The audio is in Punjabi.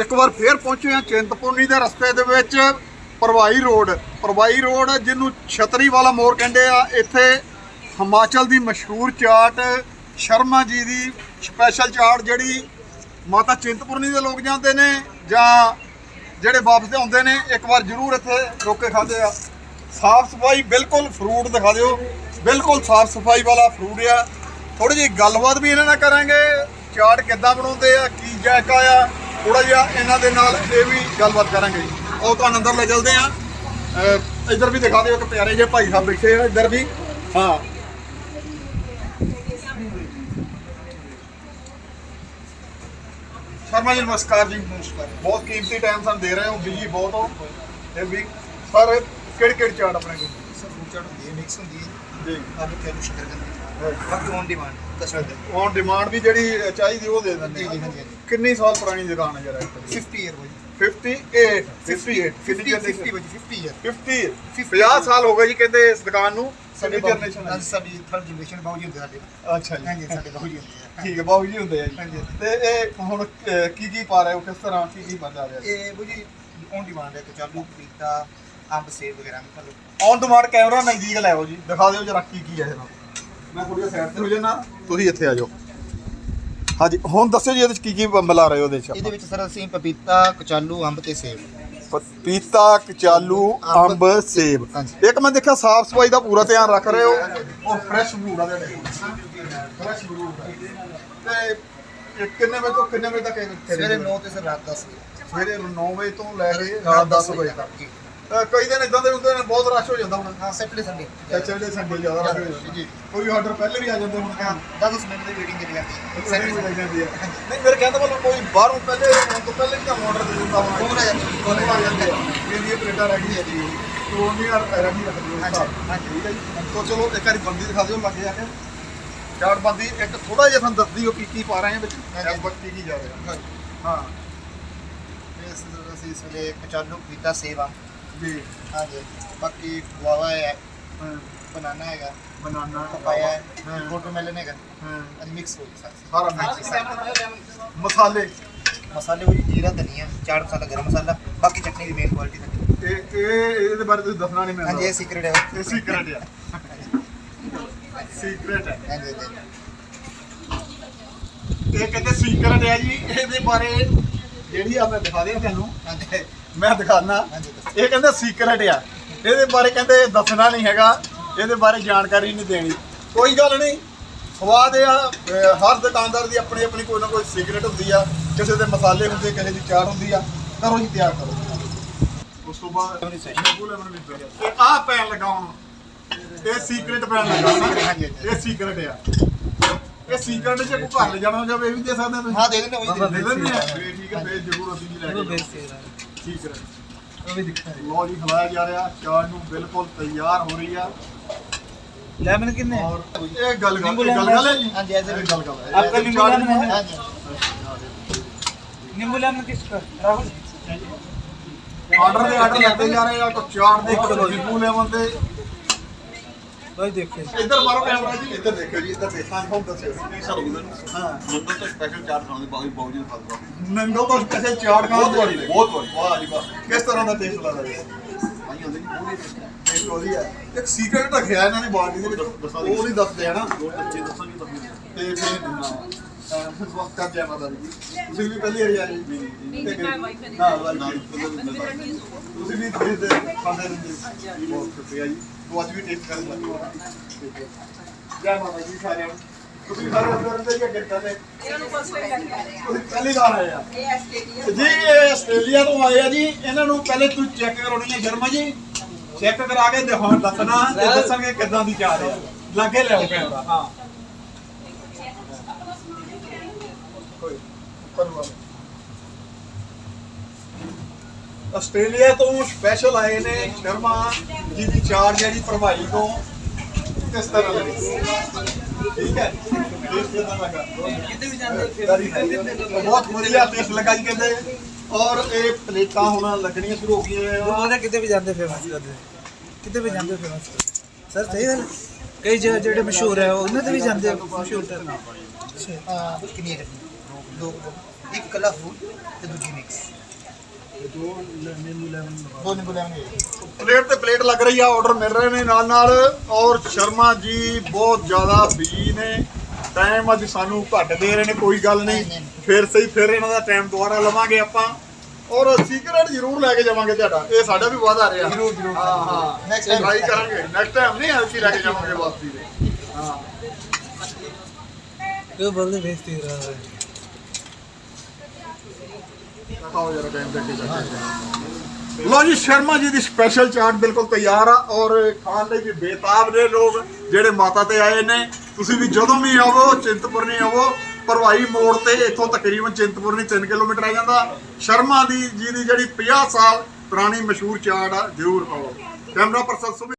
ਇੱਕ ਵਾਰ ਫੇਰ ਪਹੁੰਚੇ ਹਾਂ ਚਿੰਤਪੁਰਨੀ ਦੇ ਰਸਤੇ ਦੇ ਵਿੱਚ ਪਰਵਾਈ ਰੋਡ। ਪ੍ਰਵਾਈ ਰੋਡ ਜਿਹਨੂੰ ਛਤਰੀ ਵਾਲਾ ਮੋਰ ਕਹਿੰਦੇ ਆ, ਇੱਥੇ ਹਿਮਾਚਲ ਦੀ ਮਸ਼ਹੂਰ ਚਾਟ ਸ਼ਰਮਾ ਜੀ ਦੀ ਸਪੈਸ਼ਲ ਚਾਟ ਜਿਹੜੀ ਮਾਤਾ ਚਿੰਤਪੁਰਨੀ ਦੇ ਲੋਕ ਜਾਂਦੇ ਨੇ ਜਾਂ ਜਿਹੜੇ ਵਾਪਸ ਆਉਂਦੇ ਨੇ, ਇੱਕ ਵਾਰ ਜ਼ਰੂਰ ਇੱਥੇ ਰੁਕ ਕੇ ਖਾਂਦੇ ਆ। ਸਾਫ਼ ਸਫ਼ਾਈ ਬਿਲਕੁਲ ਫਰੂਟ ਦਿਖਾ ਦਿਓ। ਬਿਲਕੁਲ ਸਾਫ਼ ਸਫ਼ਾਈ ਵਾਲਾ ਫਰੂਟ ਆ। ਥੋੜੀ ਜਿਹੀ ਗੱਲਬਾਤ ਵੀ ਇਹਨਾਂ ਨਾਲ ਕਰਾਂਗੇ। ਚਾਟ ਕਿੱਦਾਂ ਬਣਾਉਂਦੇ ਆ, ਕੀ ਜਾਇਕਾ ਆ ਥੋੜਾ ਜਿਹਾ ਇਹਨਾਂ ਦੇ ਨਾਲ ਇਹ ਵੀ ਗੱਲਬਾਤ ਕਰਾਂਗੇ ਉਹ ਤੁਹਾਨੂੰ ਅੰਦਰ ਲੈ ਚਲਦੇ ਆ ਇੱਧਰ ਵੀ ਦਿਖਾ ਦਿਓ ਇੱਕ ਪਿਆਰੇ ਜਿਹੇ ਭਾਈ ਸਾਹਿਬ ਬੈਠੇ ਆ ਇੱਧਰ ਵੀ। ਹਾਂ। ਸ਼ਰਮਾ ਜੀ ਨਮਸਕਾਰ ਜੀ। ਨਮਸਕਾਰ ਬਹੁਤ ਕੀਮਤੀ ਟਾਈਮ ਸਾਨੂੰ ਦੇ ਰਹੇ ਹੋ ਬਿਜ਼ੀ ਬਹੁਤ ਹੋ। ਇਹ ਵੀ ਸਰ ਕਿਹੜੀ ਕਿਹੜੀ ਚਾਟ ਆਪਣੇ ਕੋਲ? ਸਰ ਫੂਡ ਚਾਟ ਹੁੰਦੀ ਹੈ ਮਿਕਸ ਹੁੰਦੀ ਹੈ ਜੀ। ਤੇ ਆਲੂ ਸ਼ਕਰ ਕਰਦੀ ਬਾਕੀ ਔਨ ਡਿਮਾਂਡ ਕਸਟਮਰ ਦੇ ਔਨ ਡਿਮਾਂਡ ਵੀ ਜਿਹੜੀ ਚਾਹੀਦੀ ਉਹ ਦੇ ਦਿੰਦੇ ਜੀ ਆ। ਜੀ ਹਾਂਜੀ ਹਾਂਜੀ। ਕਿੰਨੀ ਸਾਲ ਪੁਰਾਣੀ ਦੁਕਾਨ ਹੈ ਜਰਾ 50 ਇਅਰ ਭਾਜੀ 58 58 ਕਿੰਨੀ 50 generation? 50 ਭਾਜੀ 50 ਇਅਰ 50 50 ਸਾਲ ਹੋ ਗਏ ਜੀ ਕਹਿੰਦੇ ਇਸ ਦੁਕਾਨ ਨੂੰ। ਸਾਡੇ ਸਾਡੀ ਜਨਰੇਸ਼ਨ ਅੱਜ ਸਾਡੀ ਥਰਡ ਜਨਰੇਸ਼ਨ ਬਾਊ ਜੀ ਹੁੰਦੇ ਸਾਡੇ। ਅੱਛਾ ਜੀ। ਹਾਂਜੀ ਸਾਡੇ ਬਾਊ ਜੀ ਹੁੰਦੇ ਆ। ਠੀਕ ਹੈ ਬਾਬੂ ਜੀ ਹੁੰਦੇ ਆ ਜੀ। ਹਾਂਜੀ। ਤੇ ਇਹ ਹੁਣ ਅਹ, ਕੀ ਕੀ ਪਾ ਰਹੇ ਹੋ? ਕਿਸ ਤਰ੍ਹਾਂ ਕੀ ਕੀ ਬਣ ਰਿਹਾ? ਇਹ ਭਾਜੀ ਔਨ ਡਿਮਾਂਡ ਹੈ ਕਚਾਲੂ ਪਪੀਤਾ ਅੰਬ ਸੇਬ ਵਗੈਰਾ ਮਤਲਬ। ਔਨ ਡਿਮਾਂਡ ਕੈਮਰਾ ਨਜ਼ਦੀਕ ਲੈ ਆਓ ਜੀ। ਦਿਖਾ ਦਿਓ ਜਰਾ ਕੀ ਕੀ ਹੈ ਇਹਦਾ। ਮੈਂ ਥੋੜੀ ਸਾਈਡ ਤੇ ਹੋ ਜਾਣਾ ਤੁਸੀਂ ਇੱਥੇ ਆ ਜਾਓ। ਹਾਂਜੀ ਹੁਣ ਦੱਸਿਓ ਜੀ ਇਹਦੇ ਚ ਕੀ ਕੀ ਮਿਲਾ ਰਹੇ ਹੋ ਉਹਦੇ ਚ ਇਹਦੇ ਵਿੱਚ ਸਰ ਅਸੀਂ ਪਪੀਤਾ ਕਚਾਲੂ ਅੰਬ ਤੇ ਸੇਬ। ਪਪੀਤਾ ਕਚਾਲੂ ਅੰਬ ਸੇਬ। ਹਾਂਜੀ। ਇੱਕ ਮੈਂ ਦੇਖਿਆ ਸਾਫ਼ ਸਫ਼ਾਈ ਦਾ ਪੂਰਾ ਧਿਆਨ ਰੱਖ ਰਹੇ ਹੋ। ਔਰ ਫਰੈਸ਼ ਫੂਡ ਆ ਤੁਹਾਡੇ ਫਰੈਸ਼ ਫੂਡ ਤੇ ਇਹ ਕਿੰਨੇ ਵਜੇ ਤੋਂ ਕਿੰਨੇ ਵਜੇ ਤੱਕ ਇਹ ਸਵੇਰੇ 9 ਤੇ ਸਰ ਰਾਤ 10 ਵਜੇ। ਸਵੇਰੇ 9 ਵਜੇ ਤੋਂ ਲੈ ਕੇ ਰਾਤ 10 ਵਜੇ ਤੱਕ। ਜੀ ਕਈ ਦਿਨ ਇਦਾਂ ਦੇ ਹੁੰਦੇ ਨੇ ਬਹੁਤ ਰਸ਼ ਹੋ ਜਾਂਦਾ ਹੁਣ। ਹਾਂ ਸੈਟਰਡੇ ਸੰਡੇ ਸੈਚਰਡੇ ਸੰਡੇ ਜ਼ਿਆਦਾ ਰਸ਼ ਹੋ ਜਾਂਦਾ। ਜੀ। ਕੋਈ ਆਰਡਰ ਪਹਿਲੇ ਵੀ ਆ ਜਾਂਦੇ ਹੁਣ ਹਾਂ 10 ਮਿੰਟ ਦੀ ਵੇਟਿੰਗ ਕਰੀ ਜਾਂਦੀ ਸੈਟਰਡੇ ਸੈਟਰਡੇ ਲੱਗ ਜਾਂਦੀ ਹੈ। ਨਹੀਂ ਮੇਰੇ ਕਹਿੰਦਾ ਮਤਲਬ ਕੋਈ ਬਾਹਰੋਂ ਪਹਿਲੇ ਆਉਣ ਤੋਂ ਪਹਿਲੇ ਵੀ ਆਰਡਰ ਦੇ ਦਿੰਦਾ ਹੋਣਾ। ਫੋਨ ਆ ਜਾਂਦੀ ਫੋਨ ਆ ਜਾਂਦੇ ਆ ਮੇਰੀ ਇਹ ਪਲੇਟਾਂ ਰੈਡੀ ਹੈ ਜੀ। ਤੋਂ ਨਹੀਂ ਰੈਡੀ ਰੱਖ ਦਿਓ ਹਾਂਜੀ। ਠੀਕ ਹੈ ਜੀ। ਤੋਂ ਚਲੋ ਇੱਕ ਵਾਰੀ ਬੰਦੀ ਦਿਖਾ ਦਿਓ ਲੱਗੇ ਆ ਕੇ। ਚਾਰ ਬੰਦੀ ਇੱਕ ਥੋੜਾ ਜਿਹਾ ਤੁਹਾਨੂੰ ਦੱਸ ਦਿਓ ਕੀ ਕੀ ਪਾ ਰਹੇ ਆ ਵਿੱਚ। ਇਸ ਵਕਤ ਕੀ ਜਾ ਰਿਹਾ। ਹਾਂਜੀ। ਹਾਂ। ਇਸ ਅਸੀਂ ਇਸ ਵੇਲੇ ਕਚਾਲੂ ਪਪੀਤਾ ਸੇਬ ਆ ਜੀ ਹਾਂਜੀ। ਬਾਕੀ ਗੁਆਵਾ ਹੈ। ਹਾਂ। ਬਨਾਨਾ ਹੈਗਾ। ਬਨਾਨਾ। ਪਪਾਇਆ ਹੈ। ਹਾਂ। ਵਾਟਰਮੈਲਨ ਹੈਗਾ। ਹਾਂ। ਅੱਜ ਮਿਕਸ ਹੋ ਗਿਆ ਸਾਰਾ। ਮਿਕਸ ਮਸਾਲੇ। ਮਸਾਲੇ ਉਹ ਜੀਰਾ ਧਨੀਆ ਚਾਟ ਮਸਾਲਾ ਗਰਮ ਮਸਾਲਾ। ਬਾਕੀ ਚਟਨੀ ਦੀ ਮੇਨ ਕੁਆਲਿਟੀ ਸਾਡੀ ਇਹ ਇਹ ਇਹਦੇ ਬਾਰੇ ਤੁਸੀਂ ਦੱਸਣਾ ਨਹੀਂ ਮੈਨੂੰ। ਹਾਂਜੀ ਇਹ ਸੀਕ੍ਰੀਟ ਹੈ। ਇਹ ਸੀਕ੍ਰੇਟ ਆ। ਸੀਕ੍ਰੇਟ ਹੈ। ਹਾਂਜੀ ਇਹ ਕਹਿੰਦੇ ਸੀਕ੍ਰੇਟ ਹੈ ਜੀ। ਇਹਦੇ ਬਾਰੇ ਜਿਹੜੀ ਆ ਮੈਂ ਦਿਖਾ ਦਿਆਂ ਤੁਹਾਨੂੰ। ਹਾਂਜੀ। ਮੈਂ ਦਿਖਾਣਾ ਇਹ ਕਹਿੰਦੇ ਸੀਕ੍ਰੇਟ ਆ। ਇਹਦੇ ਬਾਰੇ ਕਹਿੰਦੇ ਦੱਸਣਾ ਨਹੀਂ ਹੈਗਾ। ਇਹਦੇ ਬਾਰੇ ਜਾਣਕਾਰੀ ਨਹੀਂ ਦੇਣੀ। ਕੋਈ ਗੱਲ ਨਹੀਂ। ਸਵਾਦ ਆ। ਹਰ ਦੁਕਾਨਦਾਰ ਦੀ ਆਪਣੀ ਆਪਣੀ ਕੋਈ ਨਾ ਕੋਈ ਸੀਕ੍ਰੇਟ ਹੁੰਦੀ ਆ। ਕਿਸੇ ਦੇ ਮਸਾਲੇ ਹੁੰਦੇ ਕਿਸੇ ਦੀ ਚਾਟ ਹੁੰਦੀ ਆ। ਕਰੋ ਜੀ ਤਿਆਰ ਕਰੋ। ਉਸ ਤੋਂ ਬਾਅਦ ਇਹ ਆ ਪੈਨ ਲਗਾਉਣ। ਇਹ ਸੀਕ੍ਰੇਟ ਪੈਨ ਲਗਾਉਣਾ। ਇਹ ਸੀਕ੍ਰੇਟ ਆ। ਇਹ ਸੀਕ੍ਰੇਟ ਜੇ ਕੋਈ ਘਰ ਲੈ ਜਾਣਾ ਜਾਵੇ ਇਹ ਵੀ ਦੇ ਸਕਦੇ ਹੋ ਤੁਸੀਂ? ਹਾਂ ਦੇ ਦਿੰਦੇ ਉਹੀ ਦੇ ਦਿੰਦੇ ਆ। ਠੀਕ ਹੈ ਫੇਰ ਜ਼ਰੂਰ ਅਸੀਂ ਵੀ ਲੈ ਕੇ। ਠੀਕ ਰਹੇ ਉਹ ਵੀ ਦਿਖਾ ਰਹੀ ਲੋ ਜੀ ਹਲਾਇਆ ਜਾ ਰਿਹਾ। ਚਾਰ ਨੂੰ ਬਿਲਕੁਲ ਤਿਆਰ ਹੋ ਰਹੀ ਆ। ਲੈਮਨ ਕਿੰਨੇ? ਔਰ ਇਹ ਗੱਲ ਗੱਲ ਗੱਲ ਹਾਂਜੀ ਐਸੇ ਵੀ। ਗੱਲ ਗੱਲ ਹੈ। ਆਪਕਾ ਨਿੰਬੂ ਲੈਮਨ है ਹਾਂਜੀ। ਨਿੰਬੂ ਲੈਮਨ ਕਿਸਕਾ ਰਾਹੁਲ? ਆਰਡਰ ਦੇ ਆਰਡਰ ਲੈਂਦੇ ਜਾ ਰਹੇ ਆ। ਕੋ ਚਾਰ ਦੇ ਇੱਕ ਨਿੰਬੂ ਲੈਮਨ ਦੇ ਨਹੀਂ ਦੇਖੇ ਇੱਧਰ ਮਾਰੋ ਕੈਮਰਾ ਜੀ। ਇੱਧਰ ਦੇਖੋ ਜੀ ਇੱਧਰ ਦੇਖਾਂ ਹੁਣ ਦੱਸਿਓ। ਸਰ ਹਾਂ। ਨੰਗਲ ਤੋਂ ਸਪੈਸ਼ਲ ਚਾਟ ਖਾਣ ਦੇ ਬਾਕੀ ਬਹੁਤ ਜੀ ਫਸਦਾ ਨੰਗਲ ਤੋਂ ਸਪੈਸ਼ਲ ਚਾਟ ਖਾਣ ਬਹੁਤ ਬੜੀ ਬਹੁਤ ਬੜੀ ਵਾਹ ਜੀ ਵਾਹ। ਕਿਸ ਤਰ੍ਹਾਂ ਦਾ ਟੇਸਟ ਲੱਗਦਾ ਹੈ ਆਈ ਹੁੰਦੀ ਪੂਰੀ ਟੇਸਟ ਵਧੀਆ ਇੱਕ ਸੀਕ੍ਰੇਟ ਰੱਖਿਆ ਇਹਨਾਂ ਨੇ ਬਾਡੀ ਦੇ ਵਿੱਚ। ਉਹ ਨਹੀਂ ਦੱਸਦੇ ਹਨਾ ਦੱਸਾਂਗੇ ਤੇ ਫਿਰ ਤੇ ਫਿਰ ਦਿੰਦਾ ਵਕਤ ਕਰ ਜਾਇਆ ਮਾਤਾ ਜੀ। ਤੁਸੀਂ ਵੀ ਪਹਿਲੀ ਵਾਰੀ ਆਏ ਜੀ ਨਹੀਂ, ਜੀ, ਮੈਂ wife ਨੇ ਹਾਂ। ਵਾਈਫ ਨਾਲ ਨੇ। ਕਲਰ ਮਿਲਦਾ ਤੁਸੀਂ ਵੀ ਦੇ ਦੇ ਖਾਂਦੇ ਰਹਿੰਦੇ ਜੀ ਬਹੁਤ ਸ਼ੁਕਰੀਆ ਜੀ। ਤੋ ਅੱਜ ਵੀ ਟੇਸਟ ਕਰਨ ਲੱਗੇ ਜੈ ਮਾਤਾ ਜੀ ਸਾਰਿਆਂ ਨੂੰ। ਤੁਸੀਂ ਸਾਰੇ ਅੰਦਰ ਦੇ ਅੱਗੇ ਕਰਦੇ। ਇਹਨਾਂ ਨੂੰ ਫਸਟ ਟਾਈਮ ਲੱਗ ਰਿਹਾ ਤੁਸੀਂ ਪਹਿਲੀ ਵਾਰ ਆਏ ਆ। ਇਹ ਆਸਟ੍ਰੇਲੀਆ ਜੀ ਇਹ ਆਸਟ੍ਰੇਲੀਆ ਤੋਂ ਆਏ ਆ ਜੀ। ਇਹਨਾਂ ਨੂੰ ਪਹਿਲੇ ਤੁਸੀਂ ਚੈੱਕ ਕਰਾਉਣੀ ਹੈ ਸ਼ਰਮਾ ਜੀ। ਚੈੱਕ ਕਰਾ ਕੇ ਦਿਖਾਉਣ ਦੱਸਣਾ ਤੇ ਦੱਸਣਗੇ ਕਿੱਦਾਂ ਦੀ ਚਾਹ ਹੈ ਲਾਗੇ ਲਿਆਓ ਕੈਮਰਾ ਹਾਂ। ਆਸਟ੍ਰੇਲੀਆ ਤੋਂ ਸਪੈਸ਼ਲ ਆਏ ਨੇ ਸ਼ਰਮਾ ਜੀ ਦੀ ਚਾਰਜ ਹੈ ਜੀ ਤੋਂ। ਕਿਸ ਤਰ੍ਹਾਂ ਲੱਗੀ ਠੀਕ ਹੈ। ਦੇਸ਼ ਦਾ ਲਗਾ ਕਿਤੇ ਵੀ ਜਾਂਦੇ? ਬਹੁਤ ਵਧੀਆ ਦੇਸ਼ ਲੱਗਾ ਜੀ ਕਹਿੰਦੇ। ਔਰ ਇਹ ਪਲੇਟਾਂ ਹੁਣ ਲੱਗਣੀਆਂ ਸ਼ੁਰੂ ਹੋ ਗਈਆਂ ਉਹਨੇ ਕਿਤੇ ਵੀ ਜਾਂਦੇ ਫੇਮਸ ਕਰਦੇ ਕਿਤੇ ਵੀ ਜਾਂਦੇ ਫੇਮਸ ਸਰ ਸਹੀ ਗੱਲ ਕਈ ਜਿਹੜੇ ਮਸ਼ਹੂਰ ਹੈ ਉਹਨਾਂ ਤੇ ਵੀ ਜਾਂਦੇ ਮਸ਼ਹੂਰ ਕਰਨਾ ਹਾਂ ਕ੍ਰੀਏਟਿਵ ਦੋ ਇੱਕ ਕੱਲਾ ਫੂਡ ਤੇ ਦੂਜੀ ਮਿਕਸ ਦੋ ਨਿੰਬੂ ਲੈਮਨ ਦੋ ਨਿੰਬੂ ਲੈਮਨ ਪਲੇਟ ਤੇ ਪਲੇਟ ਲੱਗ ਰਹੀ ਆ ਆਰਡਰ ਮਿਲ ਰਹੇ ਨੇ ਨਾਲ ਨਾਲ। ਔਰ ਸ਼ਰਮਾ ਜੀ ਬਹੁਤ ਜ਼ਿਆਦਾ ਬਿਜ਼ੀ ਨੇ। ਟਾਈਮ ਅੱਜ ਸਾਨੂੰ ਘੱਟ ਦੇ ਰਹੇ ਨੇ ਕੋਈ ਗੱਲ ਨਹੀਂ। ਫਿਰ ਸਹੀ ਫਿਰ ਇਹਨਾਂ ਦਾ ਟਾਈਮ ਦੁਬਾਰਾ ਲਵਾਂਗੇ ਆਪਾਂ। ਔਰ ਸੀਕ੍ਰੇਟ ਜ਼ਰੂਰ ਲੈ ਕੇ ਜਾਵਾਂਗੇ ਤੁਹਾਡਾ। ਇਹ ਸਾਡਾ ਵੀ ਵਾਅਦਾ ਰਿਹਾ। ਜ਼ਰੂਰ ਜ਼ਰੂਰ। ਹਾਂ ਹਾਂ। ਨੈਕਸਟ ਟਾਈਮ ਟਰਾਈ ਕਰਾਂਗੇ। ਨੈਕਸਟ ਟਾਈਮ ਨਹੀਂ ਅਸੀਂ ਲੈ ਕੇ ਜਾਵਾਂਗੇ ਵਾਪਸੀ ਦੇ। ਹਾਂ। ਇਹ ਬੰਦੇ ਵੇਚਦੇ ਰਹਾ ਹੈ है ਜਰਾ ਟਾਈਮ ਤੇ ਕੀ ਕਰਦੇ ਲੋ ਜੀ, ਸ਼ਰਮਾ ਜੀ ਦੀ ਸਪੈਸ਼ਲ ਚਾਟ ਬਿਲਕੁਲ ਤਿਆਰ ਆ ਔਰ ਖਾਣ ਲਈ ਵੀ ਬੇਤਾਬ ਨੇ ਲੋਕ, ਜਿਹੜੇ ਮਾਤਾ ਤੇ ਆਏ ਨੇ। ਤੁਸੀਂ ਵੀ ਜਦੋਂ ਵੀ ਆਵੋ, ਚਿੰਤਪੁਰਨੀ ਆਵੋ, ਭਰਵਾਈ ਮੋੜ ਤੇ ਇੱਥੋਂ ਤਕਰੀਬਨ ਚਿੰਤਪੁਰਨੀ 3 ਕਿਲੋਮੀਟਰ ਆ ਜਾਂਦਾ। ਸ਼ਰਮਾ ਦੀ ਜੀ ਦੀ ਜਿਹੜੀ 50 ਸਾਲ ਪੁਰਾਣੀ ਮਸ਼ਹੂਰ ਚਾਟ ਆ, ਜ਼ਰੂਰ ਖਾਓ ਕੈਮਰਾ ਪਰਸਨ ਸੁਮਿਤ